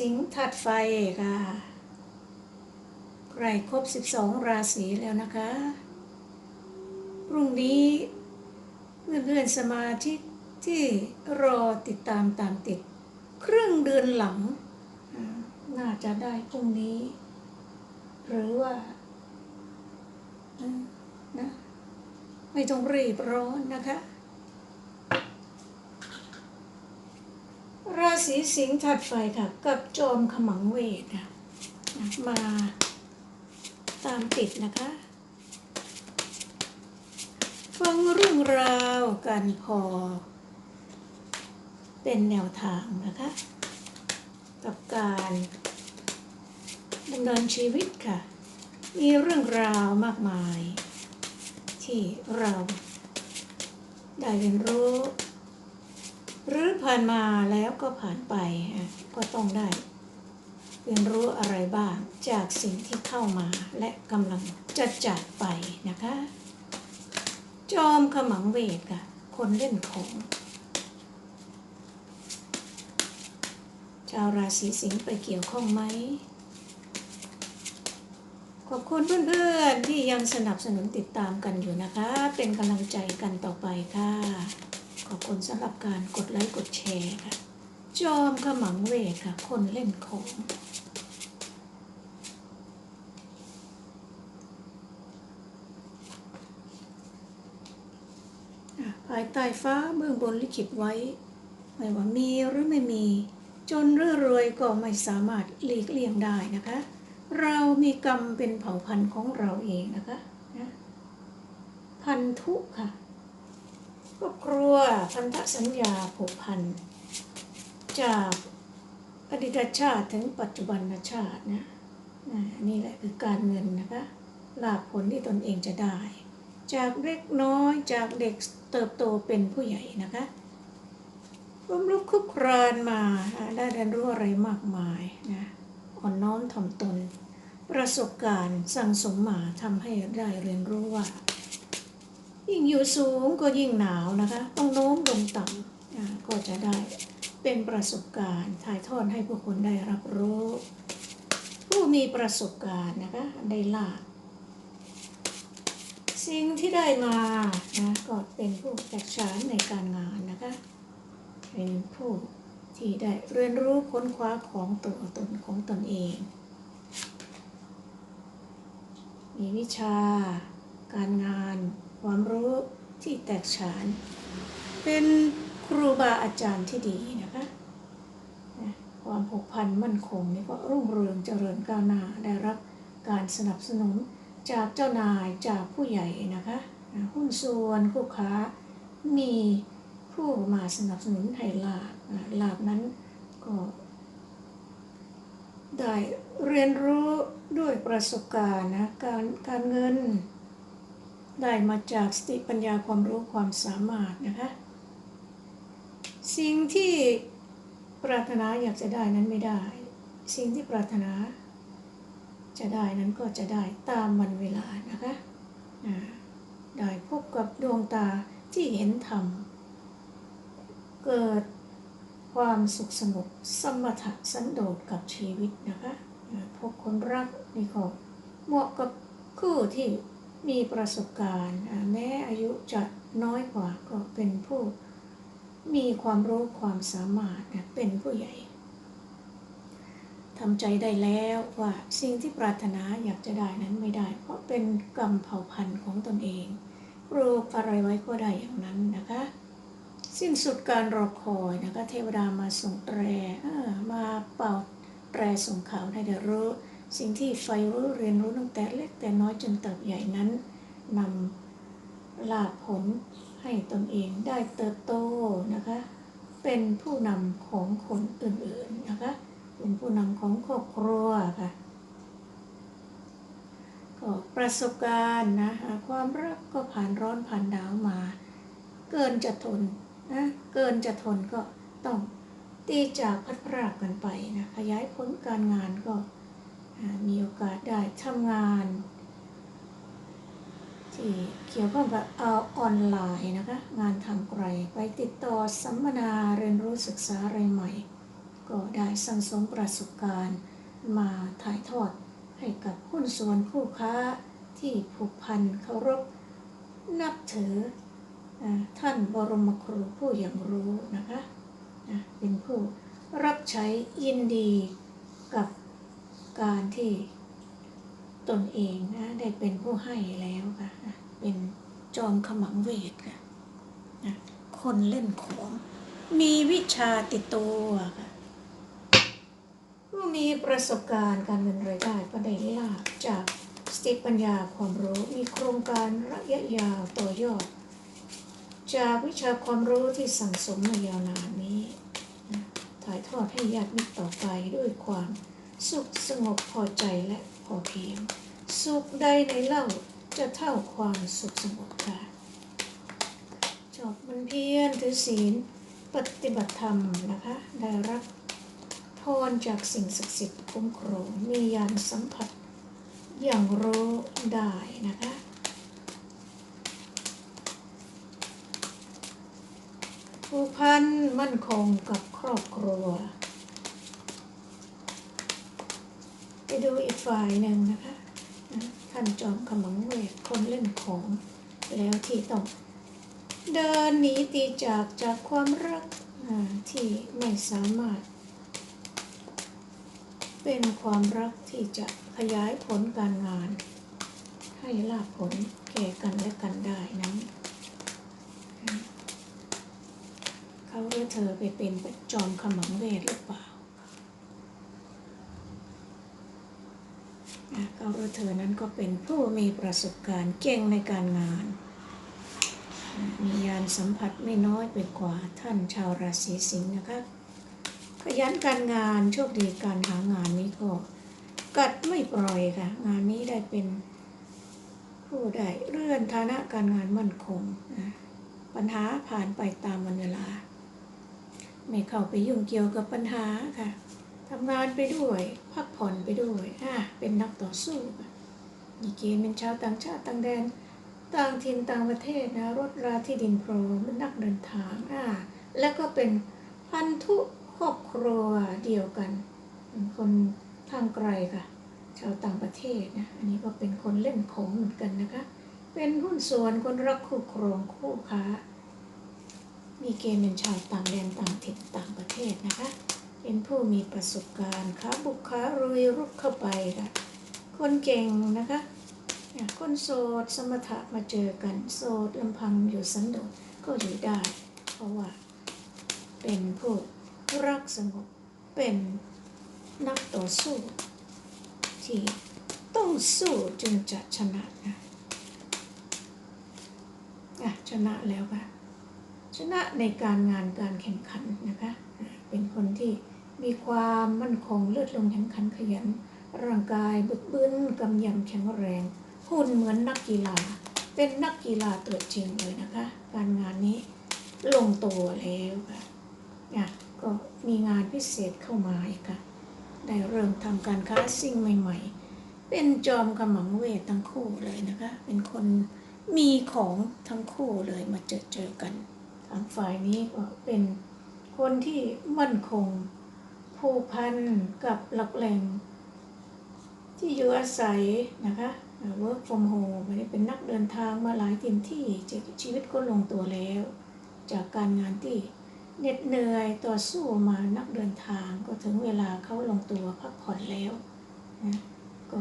สิงห์ถัดไฟค่ะใกล้ครบ 12 ราศีแล้วนะคะ พรุ่งนี้เพื่อนๆสมาชิกที่รอติดตามตามติด ครึ่งเดือนหลัง น่าจะได้พรุ่งนี้ หรือว่านะไม่ต้องรีบร้อนนะคะ รา ศีสิงห์ถัดไฟค่ะ กับโจมขมังเวทนะมาตามติดนะคะ ฟังเรื่องราวกันพอ เป็นแนวทางนะคะ กับการดำเนินชีวิตค่ะ มีเรื่องราวมากมาย ที่เราได้เรียนรู้ หรือผ่านมาแล้วก็ผ่านไปก็ต้องได้ เรียนรู้อะไรบ้างจากสิ่งที่เข้ามาและกำลังจะจากไปนะคะ จอมขมังเวทค่ะคนเล่นของชาวราศีสิงห์ไปเกี่ยวข้องไหม ขอบคุณเพื่อนๆที่ยังสนับสนุนติดตามกันอยู่นะคะ เป็นกำลังใจกันต่อไปค่ะ ขอบคุณสำหรับการกดไลค์กดแชร์ค่ะ จอมขมังเวทค่ะ คนเล่นของภายใต้ฟ้าเบื้องบนลิขิตไว้ ไม่ว่ามีหรือไม่มี จนหรือรวยก็ไม่สามารถหลีกเลี่ยงได้นะคะ เรามีกรรมเป็นเผ่าพันธุ์ของเราเองนะคะนะพันธุค่ะ ครอบครัวพันธสัญญาผูกพัน จากอดีตชาติถึงปัจจุบันชาตินะนี่แหละคือการเงินนะคะลาภผลที่ตนเองจะได้ จากเล็กน้อยจากเด็กเติบโตเป็นผู้ใหญ่นะคะร่วมรุกคุกครานมาได้เรียนรู้อะไรมากมายนะอ่อนน้อมถ่อมตน ประสบการณ์สั่งสมมาทำให้ได้เรียนรู้ว่า ยิ่งอยู่สูงก็ยิ่งหนาวนะคะ ต้องโน้มลงต่ำก็จะได้เป็นประสบการณ์ถ่ายทอดให้ผู้คนได้รับรู้ ผู้มีประสบการณ์นะคะได้ลาสิ่งที่ได้มานะก็เป็นผู้แตกฉานในการงานนะคะ เป็นผู้ที่ได้เรียนรู้ค้นคว้าของตัวตนของตนเอง มีวิชา การงาน ความรู้ที่แตกฉาน เป็นครูบาอาจารย์ที่ดีนะคะความผูกพันมั่นคงนี่ก็รุ่งเรืองเจริญก้าวหน้าได้รับการสนับสนุนจากเจ้านายจากผู้ใหญ่นะคะหุ้นส่วนคู่ค้ามีผู้มาสนับสนุนให้ลาบลาบนั้นก็ได้เรียนรู้ด้วยประสบการณ์นะการการเงิน ได้มาจากสติปัญญาความรู้ความสามารถนะคะ สิ่งที่ปรารถนาอยากจะได้นั้นไม่ได้ สิ่งที่ปรารถนาจะได้นั้นก็จะได้ตามวันเวลานะคะได้พบกับดวงตาที่เห็นธรรม เกิดความสุขสงบสมถะสันโดษกับชีวิตนะคะพบคนรักนี่ก็เหมาะกับคู่ที่ มีประสบการณ์ แม้อายุจะน้อยกว่าก็เป็นผู้มีความรู้ความสามารถเป็นผู้ใหญ่ทำใจได้แล้วว่าสิ่งที่ปรารถนาอยากจะได้นั้นไม่ได้ เพราะเป็นกรรมเผ่าพันธุ์ของตนเองปลูกอะไรไว้ก็ได้อย่างนั้นนะคะ สิ้นสุดการรอคอยนะคะ เทวดามาส่งแตรมาเป่าแตรส่งข่าวให้ได้รู้ สิ่งที่ไฟรู้เรียนรู้ตั้งแต่เล็กแต่น้อยจนเติบใหญ่นั้นนำลาภผลให้ตนเองได้เติบโตนะคะ เป็นผู้นำของคนอื่นๆนะคะ เป็นผู้นำของครอบครัวค่ะก็ประสบการณ์นะอ่าความรักก็ผ่านร้อนผ่านหนาวมา เกินจะทนนะเกินจะทนก็ต้องตีจากพัดพรากกันไปนะขยายผลการงานก็ มีโอกาสได้ทำงาน ที่เกี่ยวข้องกับเอาออนไลน์นะคะ งานทางไกลไปติดต่อสัมมนาเรียนรู้ศึกษาอะไรใหม่ ก็ได้สั่งสมประสบการณ์มาถ่ายทอดให้กับหุ้นส่วนคู่ค้าที่ผูกพันเคารพนับถือท่านบรมครูผู้อย่างรู้นะคะ เป็นผู้รับใช้ยินดี การที่ตนเองนะได้เป็นผู้ให้แล้วค่ะ เป็นจอมขมังเวทค่ะคนเล่นของ มีวิชาติดตัวค่ะมีประสบการณ์การเงินรายได้ก็ได้ลาบจากสติปัญญาความรู้มีโครงการระยะยาวต่อยอด จากวิชาความรู้ที่สั่งสมมายาวนานนี้ ถ่ายทอดให้ญาติมิตรต่อไปด้วยความ สุขสงบพอใจและพอเพียง สุขใดในเล่าจะเท่าความสุขสงบค่ะจอบมันเพียรถือศีลปฏิบัติธรรมนะคะ ได้รับพรจากสิ่งศักดิ์สิทธิ์คุ้มครองมียานสัมผัส อย่างรู้ได้นะคะผู้พันมั่นคงกับครอบครัว ไปดูอีกฝ่ายหนึ่งนะคะท่านจอมขมังเวทคนเล่นของแล้วที่ต้องเดินหนีตีจากจากความรักที่ไม่สามารถ เป็นความรักที่จะขยายผลการงาน ให้ลาภผลแก่กันและกันได้นั้นเขาหรือเธอไปเป็นจอมขมังเวทหรือเปล่า เขาหรือเธอนั้นก็เป็นผู้มีประสบการณ์เก่งในการงาน มียานสัมผัสไม่น้อยไปกว่าท่านชาวราศีสิงห์นะคะ ขยันการงานโชคดีการหางานนี้ก็กัดไม่ปล่อยค่ะ งานนี้ได้เป็นผู้ได้เลื่อนฐานะการงานมั่นคง ปัญหาผ่านไปตามวันเวลา ไม่เข้าไปยุ่งเกี่ยวกับปัญหาค่ะ ทำงานไปด้วย พักผ่อนไปด้วยอะเป็นนักต่อสู้มีเกณฑ์เป็นชาวต่างชาติต่างแดน ต่างถิ่นต่างประเทศนะรถราที่ดินโปรเป็นนักเดินทางอ่าแล้วก็เป็นพันธุครอบครัวเดียวกันเป็นคนทางไกลค่ะ ชาวต่างประเทศนะอันนี้ก็เป็นคนเล่นของเหมือนกันนะคะ เป็นหุ้นส่วนคนรักคู่ครองคู่ค้า มีเกณฑ์เป็นชาวต่างแดนต่างถิ่นต่างประเทศนะคะ เป็นผู้มีประสบการณ์ค้าบุกค้ารุยรุกเข้าไปค่ะ คนเก่งนะคะคนโสดสมถะมาเจอกันโสดลำพังอยู่สันโดษก็อยู่ได้ เพราะว่า เป็นผู้รักสงบเป็นนักต่อสู้ ที่ต้องสู้จึงจะชนะนะะชนะแล้วค่ะชนะในการงานการแข่งขันนะคะ เป็นคนที่ มีความมั่นคงเลือดลมแข็งขันขยัน ร่างกายบึกบึนกำยำแข็งแรงหุ่นเหมือนนักกีฬา เป็นนักกีฬาตัวจริงเลยนะคะ การงานนี้ลงตัวแล้วค่ะอะก็มีงานพิเศษเข้ามาอีกค่ะ ได้เริ่มทำการค้าสิ่งใหม่ ๆ เป็นจอมกำมังเวททั้งคู่เลยนะคะ เป็นคนมีของทั้งคู่เลยมาเจอเจอกัน ทางฝ่ายนี้ก็เป็นคนที่มั่นคง ผูกพันกับหลักแหล่ง ที่อยู่อาศัยนะคะเอ่อ work from home ไม่ได้เป็นนักเดินทางมาหลายถิ่นที่ชีวิตก็ลงตัวแล้ว จากการงานที่เหน็ดเหนื่อยต่อสู้มานักเดินทางก็ถึงเวลาเขาลงตัวพักผ่อนแล้วนะก็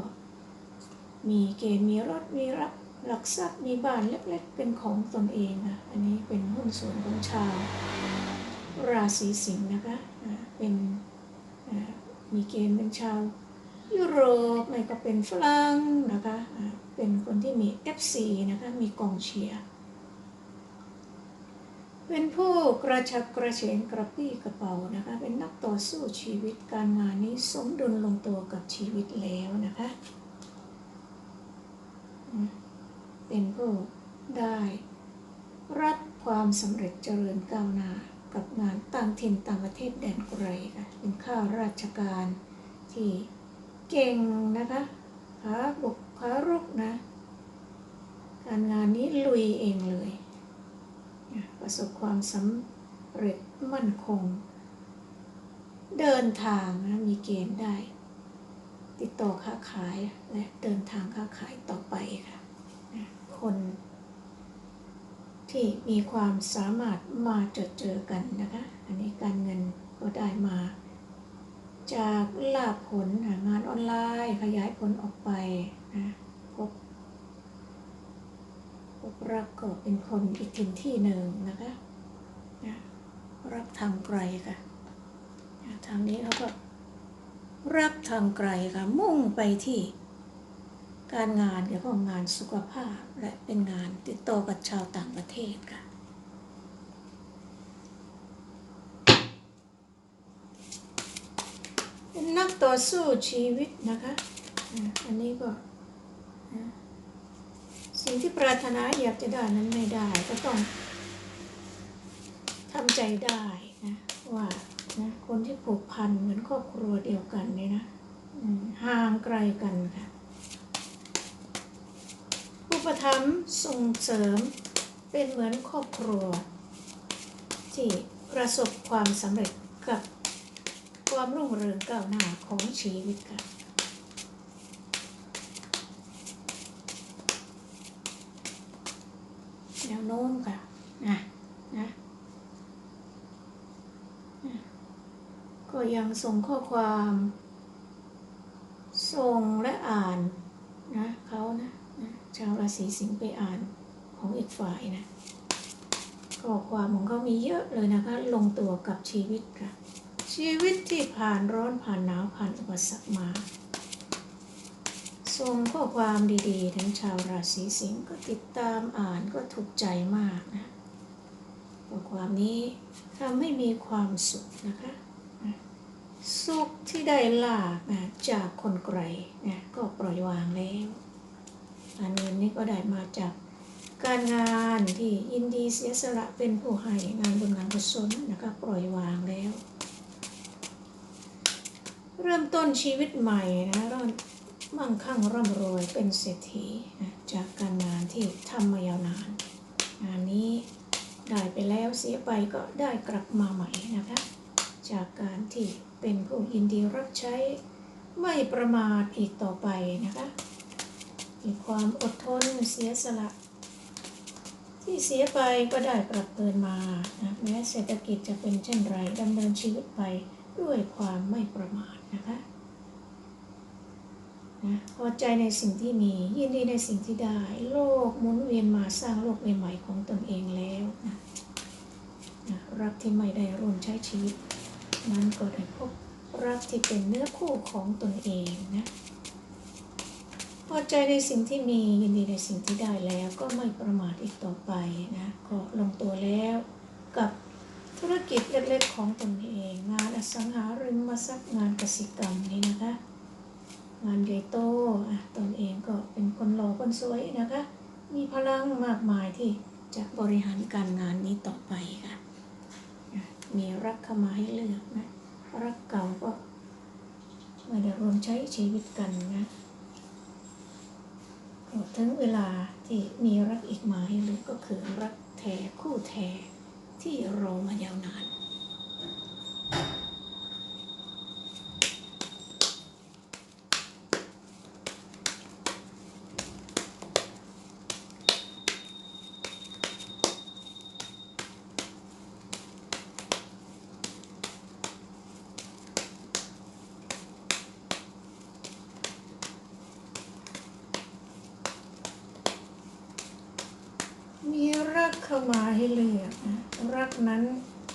มีเกณฑ์มีรถมีรับหลักทรัพย์มีบ้านเล็กๆ เป็นของตนเองอะอันนี้เป็นหุ้นส่วนของชาว ราศีสิงห์นะคะ เป็น มีเกณฑ์เป็นชาว ยุโรปไม่ก็เป็นฝรั่งนะคะเป็นคนที่มี FC นะคะมีกองเชียร์เป็นผู้กระชับกระเฉงกระปี้กระเป๋านะคะเป็นนักต่อสู้ชีวิตการงานนี้สมดุลลงตัวกับชีวิตแล้วนะคะ เป็นผู้ได้รับความสำเร็จเจริญก้าวหน้า กับงานต่างถิ่นต่างประเทศแดนไกลค่ะเป็นข้าราชการที่เก่งนะคะขาบุกขารุกนะ การงานนี้ลุยเองเลย ประสบความสำเร็จมั่นคง เดินทางนะมีเกณฑ์ได้ ติดต่อค้าขายและเดินทางค้าขายต่อไปค่ะคน ที่มีความสามารถมาเจอเจอกันนะคะ อันนี้การเงินก็ได้มา จากลาผลงานออนไลน์ขยายผลออกไปนะพบพบรักก็เป็นคนอีกถิ่นที่หนึ่งนะคะนะรักทางไกลค่ะนะทางนี้เขาก็รักทางไกลค่ะมุ่งไปที่ การงานเกี่ยวกับงานสุขภาพและเป็นงานติดต่อกับชาวต่างประเทศค่ะ เป็นนักต่อสู้ชีวิตนะคะ อันนี้ก็ สิ่งที่ปรารถนาอยากจะได้นั้นไม่ได้ ก็ต้องทำใจได้นะว่านะคนที่ผูกพันเหมือนครอบครัวเดียวกันเนี่ยนะห่างไกลกันค่ะ ประทับส่งเสริม เป็นเหมือนครอบครัว ที่ประสบความสำเร็จกับความรุ่งเรืองก้าวหน้าของชีวิตค่ะแนวโน้มค่ะนะนะก็ยังส่งข้อความ ส่งและอ่านนะเขานะนะชาวรา ศีสิงห์ไปอ่านของอีกฝ่ายนะข้อความของเขามีเยอะเลยนะคะลงตัวกับชีวิตค่ะ ชีวิตที่ผ่านร้อนผ่านหนาวผ่านอุปสรรคมาส่งข้อความดีๆ ถึงชาวราศีสิงห์ก็ติดตามอ่านก็ถูกใจมากนะข้อความนี้ทำให้มีความสุขนะคะนะสุขที่ได้ลาบนะจากคนไกลนะก็ปล่อยวางแล้ว การเงินนี้ก็ได้มาจากการงานที่ยินดีเสียสละเป็นผู้ให้งานบุญงานกุศลนะคะปล่อยวางแล้ว เริ่มต้นชีวิตใหม่นะเริ่มมั่งคั่งร่ำรวยเป็นเศรษฐีนะจากการงานที่ทำมายาวนานงานนี้ได้ไปแล้วเสียไปก็ได้กลับมาใหม่นะคะ จากการที่เป็นผู้ยินดีรับใช้ไม่ประมาทอีกต่อไปนะคะ มีความอดทนเสียสละ ที่เสียไปก็ได้ปรับเปลี่ยนมานะแม้เศรษฐกิจจะเป็นเช่นไรดำเนินชีวิตไปด้วยความไม่ประมาทนะคะนะพอใจในสิ่งที่มียินดีในสิ่งที่ได้ โลกหมุนเวียนมาสร้างโลกใหม่ๆของตนเองแล้วนะนะรักที่ไม่ได้ร่วมใช้ชีวิต นั้นก็ได้พบรักที่เป็นเนื้อคู่ของตนเองนะ พอใจในสิ่งที่มียินดีในสิ่งที่ได้แล้วก็ไม่ประมาทอีกต่อไปนะก็ลงตัวแล้วกับธุรกิจเล็กๆของตนเอง งานอสังหาริมทรัพย์งานกสิกรรมนี้นะคะ งานใหญ่โตอะตนเองก็เป็นคนหล่อคนสวยนะคะ มีพลังมากมายที่จะบริหารการงานนี้ต่อไปค่ะมีรักเข้ามาให้เลือกนะ รักเก่าก็ไม่ได้รวมใช้ชีวิตกันนะ ถึงเวลาที่มีรักอีกมาให้เลือกก็คือรักแท้คู่แท้ที่รอมายาวนาน มีรักเข้ามาให้เลือกนะรักนั้น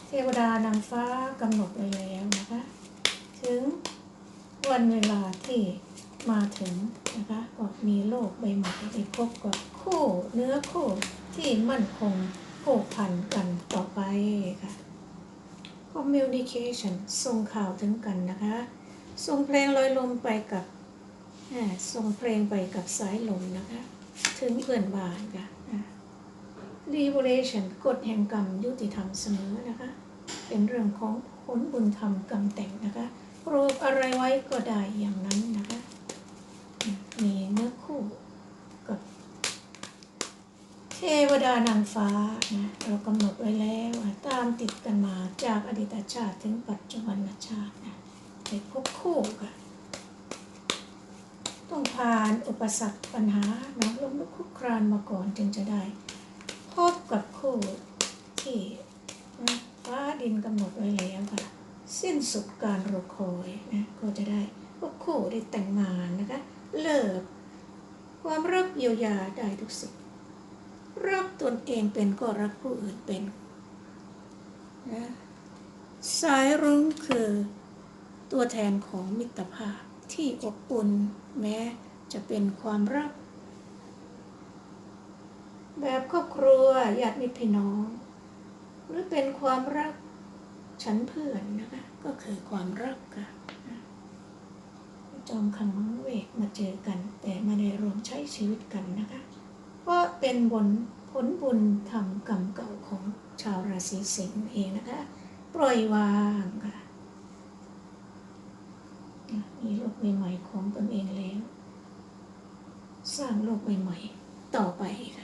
เทวดานางฟ้า กำหนดไว้แล้วนะคะ ถึงวันเวลาที่มาถึงนะคะก็มีโลกใบใหม่ได้พบกับคู่เนื้อคู่ที่มั่นคงผูกพันกันต่อไปค่ะ communication ส่งข่าวถึงกันนะคะ ส่งเพลงลอยลมไปกับส่งเพลงไปกับสายลมนะคะ ถึงเพื่อนบ้านค่ะอ่า Revolution กฎแห่งกรรมยุติธรรมเสมอนะคะ เป็นเรื่องของผ ลบุญธรรมกรรมแต่งนะคะปลูกอะไรไว้ก็ได้อย่างนั้นนะคะ มีเนื้อคู่กับเทวดานางฟ้านะเรากำหนดไว้แล้วตามติดกันมาจากอดีตชาติถึงปัจจุบันชาตินะไปพบคู่กันต้องผ่านอุปสรรคปัญหาน้ำลมลุกคลุกครานมาก่อนจึงจะได้ พบกับคู่ที่ กินกำหนดไว้แล้วค่ะ สิ้นสุดการรอคอยนะก็จะได้พบคู่ได้แต่งงานนะคะ เลิก ความรักเยียวยาได้ทุกสิ่งรักตนเองเป็นก็รักผู้อื่นเป็นนะสายรุ้งคือตัวแทนของมิตรภาพที่อบอุ่นแม้จะเป็นความรัก แบบครอบครัวญาติมิตรพี่น้อง หรือเป็นความรัก ฉันเพื่อนนะคะ ก็คือความรักค่ะจอมขมังเวกมาเจอกัน แต่ม่ได้รวมใช้ชีวิตกันนะคะ เพราะเป็นบนผลบุญทำกรรมเก่าของชาวราศีสิงห์เองนะคะ ปล่อยวางค่ะอะมีโลกใหม่ๆของตนเองแล้ว สร้างโลกใหม่ๆต่อไปค่ะ